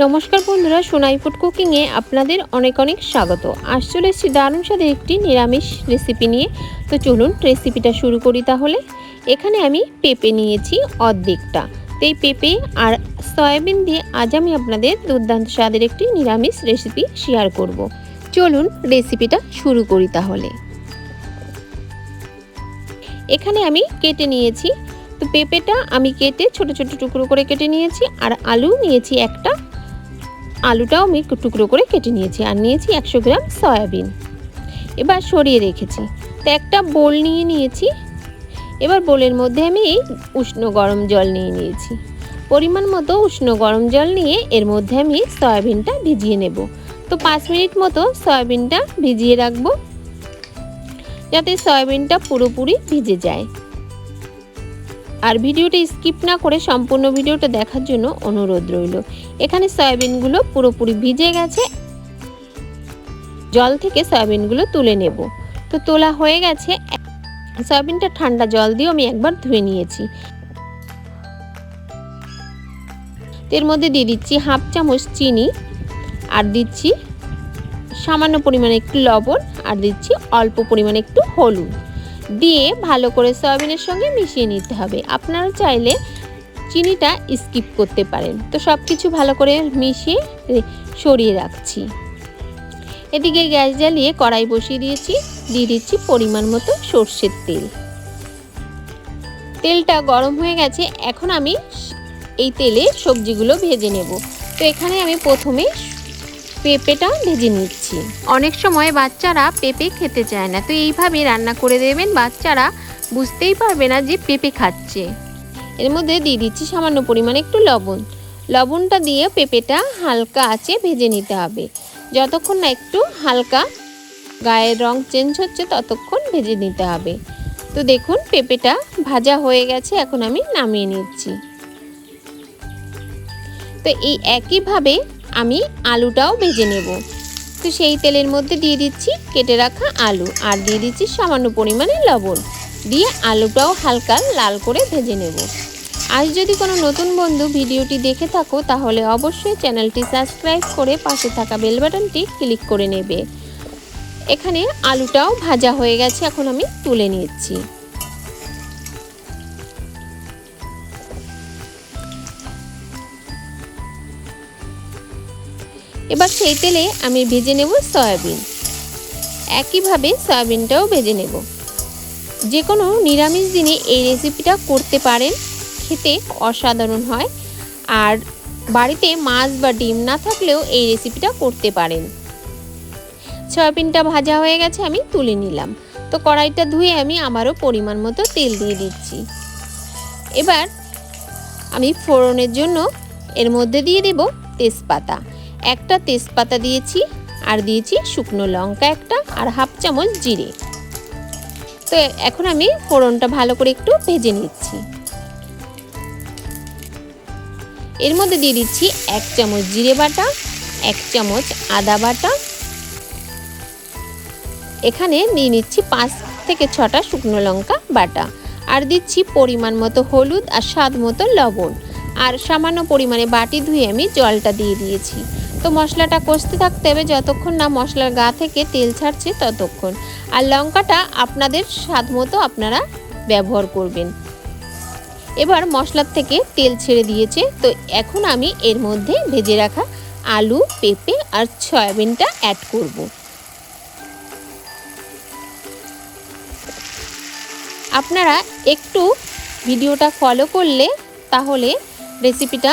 নমস্কার বন্ধুরা, সোনাই ফুড কুকিংয়ে আপনাদের অনেক অনেক স্বাগত। আজ চলে এসেছি দারুণ স্বাদের একটি নিরামিষ রেসিপি নিয়ে। তো চলুন রেসিপিটা শুরু করি তাহলে। এখানে আমি পেঁপে নিয়েছি অর্ধেকটা। তো এই পেঁপে আর সয়াবিন দিয়ে আজ আমি আপনাদের দুর্দান্ত স্বাদের একটি নিরামিষ রেসিপি শেয়ার করব। চলুন রেসিপিটা শুরু করি তাহলে। এখানে আমি কেটে নিয়েছি। তো পেঁপেটা আমি কেটে ছোট ছোট টুকরো করে কেটে নিয়েছি আর আলু নিয়েছি একটা আলুটাও আমি টুকরো করে কেটে নিয়েছি আর নিয়েছি একশো গ্রাম সয়াবিন। এবার সরিয়ে রেখেছি। তো একটা বোল নিয়ে নিয়েছি। এবার বোলের মধ্যে আমি এই উষ্ণ গরম জল নিয়ে নিয়েছি। পরিমাণ মতো উষ্ণ গরম জল নিয়ে এর মধ্যে আমি সয়াবিনটা ভিজিয়ে নেব। তো পাঁচ মিনিট মতো সয়াবিনটা ভিজিয়ে রাখব। যাতে সয়াবিনটা পুরোপুরি ভিজে যায়। আর ভিডিওটা স্কিপ না করে সম্পূর্ণ ভিডিওটা দেখার জন্য অনুরোধ রইল। এখানে সয়াবিনগুলো পুরোপুরি ভিজে গেছে। জল থেকে সয়াবিনগুলো তুলে নেব। তো তোলা হয়ে গেছে। সয়াবিনটা ঠান্ডা জল দিয়ে আমি একবার ধুয়ে নিয়েছি। এর মধ্যে দিয়ে দিচ্ছি হাফ চামচ চিনি আর দিচ্ছি সামান্য পরিমাণে একটু লবণ আর দিচ্ছি অল্প পরিমাণে একটু হলুদ। দিয়ে ভালো করে সয়াবিনের সঙ্গে মিশিয়ে নিতে হবে। আপনারা চাইলে চিনিটা স্কিপ করতে পারেন। তো সব কিছু ভালো করে মিশিয়ে সরিয়ে রাখছি। এদিকে গ্যাস জ্বালিয়ে কড়াই বসিয়ে দিয়েছি। দিয়ে দিচ্ছি পরিমাণ মতো সর্ষের তেল। তেলটা গরম হয়ে গেছে। এখন আমি এই তেলে সবজিগুলো ভেজে নেব। তো এখানে আমি প্রথমে পেঁপেটা ভেজে নিচ্ছি। অনেক সময় বাচ্চারা পেঁপে খেতে চায় না। তো এইভাবে রান্না করে দেবেন। বাচ্চারা বুঝতেই পারবে না যে পেঁপে খাচ্ছে। এর মধ্যে দিয়ে দিচ্ছি সামান্য পরিমাণে একটু লবণ। লবণটা দিয়ে পেঁপেটা হালকা আছে ভেজে নিতে হবে। যতক্ষণ না একটু হালকা গায়ের রং চেঞ্জ হচ্ছে, ততক্ষণ ভেজে নিতে হবে। তো দেখুন, পেঁপেটা ভাজা হয়ে গেছে, এখন আমি নামিয়ে নিচ্ছি। তো এই একইভাবে আমি আলুটাও ভেজে নেব। তো সেই তেলের মধ্যে দিয়ে দিচ্ছি কেটে রাখা আলু, আর দিয়ে দিচ্ছি সামান্য পরিমাণে লবণ। দিয়ে আলুটাও হালকা লাল করে ভেজে নেব। আজ যদি কোনো নতুন বন্ধু ভিডিওটি দেখে থাকো, তাহলে অবশ্যই চ্যানেলটি সাবস্ক্রাইব করে পাশে থাকা বেল বাটনটি ক্লিক করে নেবে। এখানে আলুটাও ভাজা হয়ে গেছে, এখন আমি তুলে নিচ্ছি। এবার সেই তেলে আমি ভেজে নেব সয়াবিন। একইভাবে সয়াবিনটাও ভেজে নেব। যে কোনো নিরামিষ দিনে এই রেসিপিটা করতে পারেন। খেতে অসাধারণ হয়। আর বাড়িতে মাছ বা ডিম না থাকলেও এই রেসিপিটা করতে পারেন। সয়াবিনটা ভাজা হয়ে গেছে, আমি তুলে নিলাম। তো কড়াইটা ধুয়ে আমি আমারও পরিমাণ মতো তেল দিয়ে দিচ্ছি। এবার আমি ফোড়নের জন্য এর মধ্যে দিয়ে দেব তেজপাতা। একটা তেজপাতা দিয়েছি, আর দিয়েছি শুকনো লঙ্কা একটা আর হাফ চামচ জিরে। তো এখন আমি ফোড়নটা ভালো করে একটু ভেজে নিচ্ছি। এর মধ্যে দিয়ে দিচ্ছি এক চামচ জিরে বাটা, এক চামচ আদা বাটা। এখানে নিয়ে নিচ্ছি পাঁচ থেকে ছটা শুকনো লঙ্কা বাটা। আর দিচ্ছি পরিমাণ মতো হলুদ আর স্বাদ মতো লবণ। আর সামান্য পরিমাণে বাটি ধুয়ে আমি জলটা দিয়ে দিয়েছি। তো মশলাটা কষতে থাকতে হবে যতক্ষণ না মশলার গা থেকে তেল ছাড়ছে ততক্ষণ। আর লঙ্কাটা আপনাদের স্বাদ মতো আপনারা ব্যবহার করবেন। এবার মশলার থেকে তেল ছেড়ে দিয়েছে, তো এখন আমি এর মধ্যে ভেজে রাখা আলু, পেঁপে আর সয়াবিনটা অ্যাড করব। আপনারা একটু ভিডিওটা ফলো করলে তাহলে রেসিপিটা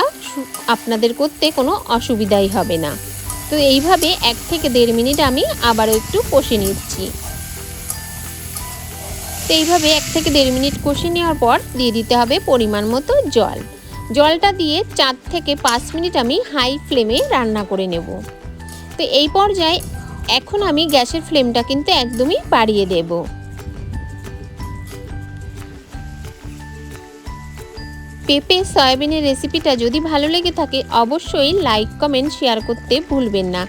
আপনাদের করতে কোনো অসুবিধাই হবে না। তো এইভাবে এক থেকে দেড় মিনিট আমি আবারও একটু কষে নিচ্ছি। তো এইভাবে এক থেকে দেড় মিনিট কষে নেওয়ার পর দিয়ে দিতে হবে পরিমাণ মতো জল। জলটা দিয়ে চার থেকে পাঁচ মিনিট আমি হাই ফ্লেমে রান্না করে নেব। তো এই পর্যায়ে এখন আমি গ্যাসের ফ্লেমটা কিন্তু একদমই বাড়িয়ে দেবো। পেঁপে, সয়াবিনের রেসিপিটা যদি ভালো লেগে থাকে, অবশ্যই লাইক, কমেন্ট, শেয়ার করতে ভুলবেন না।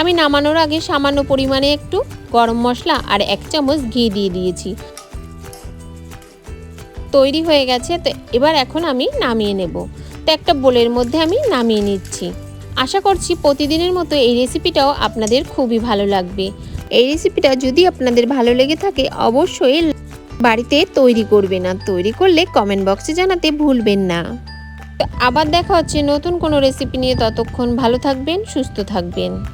আমি নামানোর আগে সামান্য পরিমাণে একটু গরম মশলা আর এক চামচ ঘি দিয়ে দিয়েছি। তৈরি হয়ে গেছে, তো এবার এখন আমি নামিয়ে নেব। তো একটা বোলের মধ্যে আমি নামিয়ে নিচ্ছি। আশা করছি প্রতিদিনের মতো এই রেসিপিটাও আপনাদের খুবই ভালো লাগবে। এই রেসিপিটা যদি আপনাদের ভালো লেগে থাকে, অবশ্যই বাড়িতে তৈরি করবে না। তৈরি করলে কমেন্ট বক্সে জানাতে ভুলবেন না। আবার দেখা হচ্ছে নতুন কোনো রেসিপি নিয়ে। ততক্ষণ ভালো থাকবেন, সুস্থ থাকবেন।